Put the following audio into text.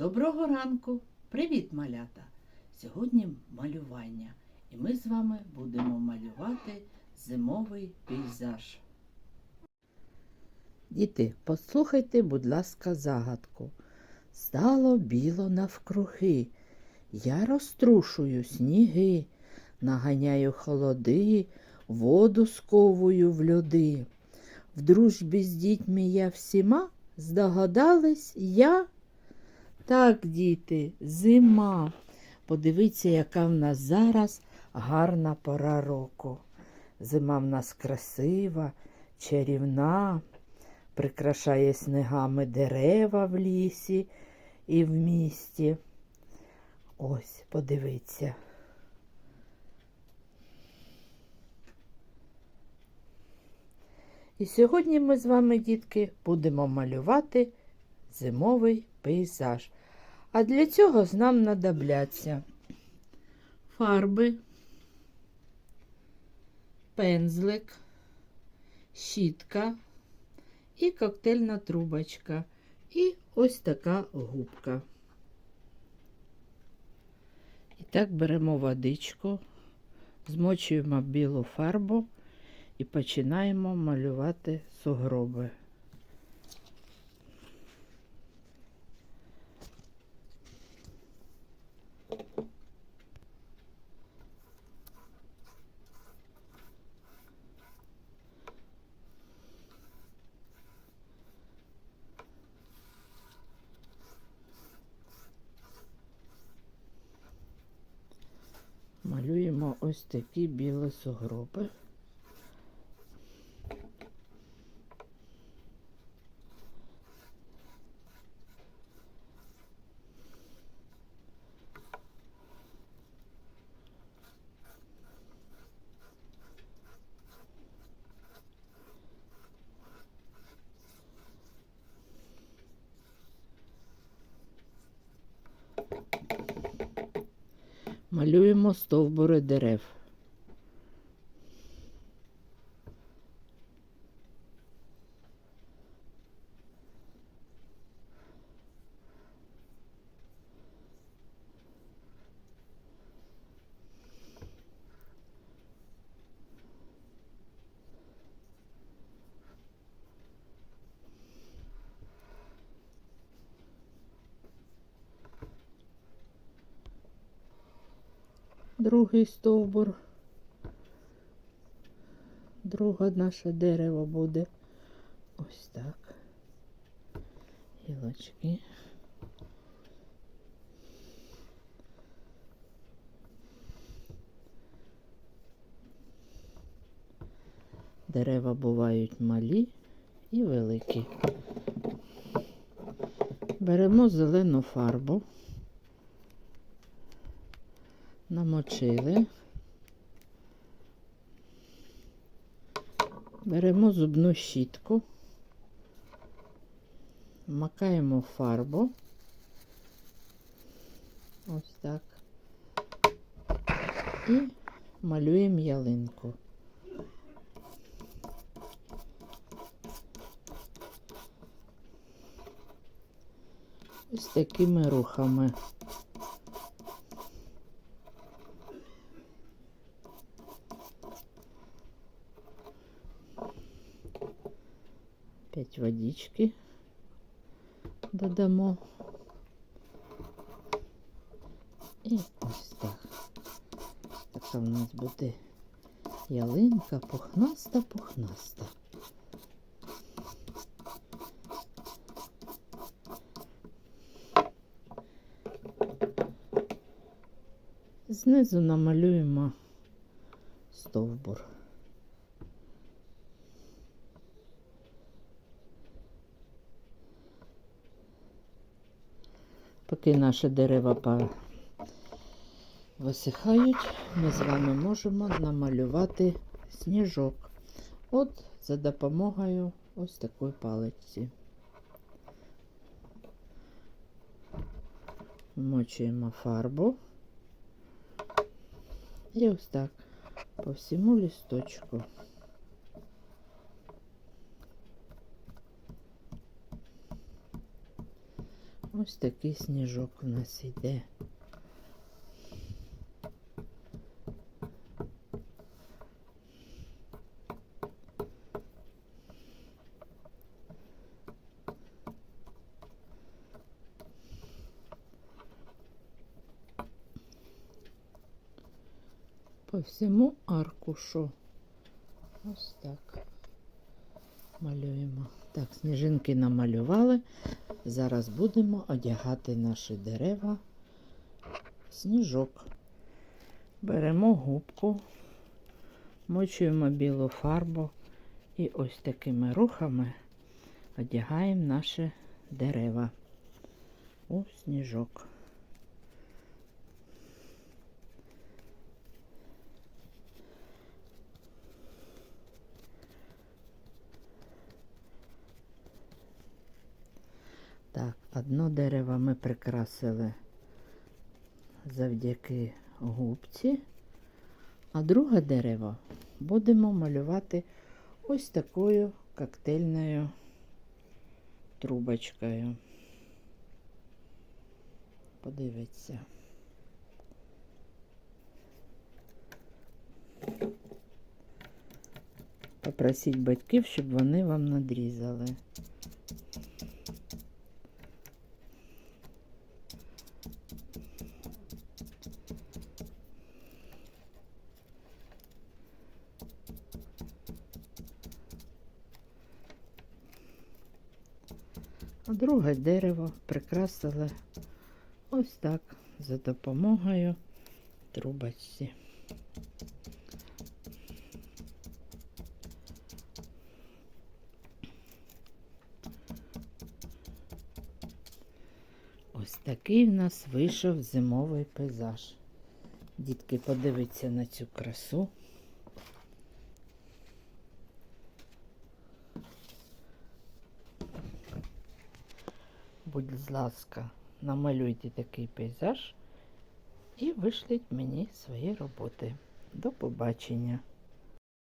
Доброго ранку! Привіт, малята! Сьогодні малювання, і ми з вами будемо малювати зимовий пейзаж. Діти, послухайте, будь ласка, загадку. Стало біло навкруги, я розтрушую сніги, наганяю холоди, воду сковую в льоди. В дружбі з дітьми я всіма здогадались я. Так, діти, зима. Подивіться, яка в нас зараз гарна пора року. Зима в нас красива, чарівна, прикрашає снегами дерева в лісі і в місті. Ось, подивіться. І сьогодні ми з вами, дітки, будемо малювати зимовий пейзаж. А для цього нам надобляться фарби, пензлик, щітка і коктейльна трубочка. І ось така губка. І так беремо водичку, змочуємо білу фарбу і починаємо малювати сугроби. Малюємо ось такі білі сугроби. Малюємо стовбури дерев. Другий стовбур. Друге наше дерево буде ось так. Гілочки. Дерева бувають малі і великі. Беремо зелену фарбу, намочили. Беремо зубну щітку, макаємо фарбу. Ось так. І малюємо ялинку. Ось такими рухами. Опять водички додамо. І ось так. Така в нас буде ялинка пухнаста, пухнаста. Знизу намалюємо стовбур. Поки наші дерева висихають, ми з вами можемо намалювати сніжок. От за допомогою ось такої палиці. Вмочуємо фарбу. І ось так по всьому лісточку. Ось такий сніжок у нас йде. По всьому аркушу. Ось так. Малюємо. Так, сніжинки намалювали. Зараз будемо одягати наші дерева в сніжок. Беремо губку, мочуємо білу фарбу і ось такими рухами одягаємо наші дерева у сніжок. Так, одно дерево ми прикрасили завдяки губці, а друге дерево будемо малювати ось такою коктейльною трубочкою. Подивіться. Попросіть батьків, щоб вони вам надрізали. А друге дерево прикрасили ось так за допомогою трубочці. Ось такий в нас вийшов зимовий пейзаж. Дітки, подивіться на цю красу. Будь ласка, намалюйте такий пейзаж і вишліть мені свої роботи. До побачення!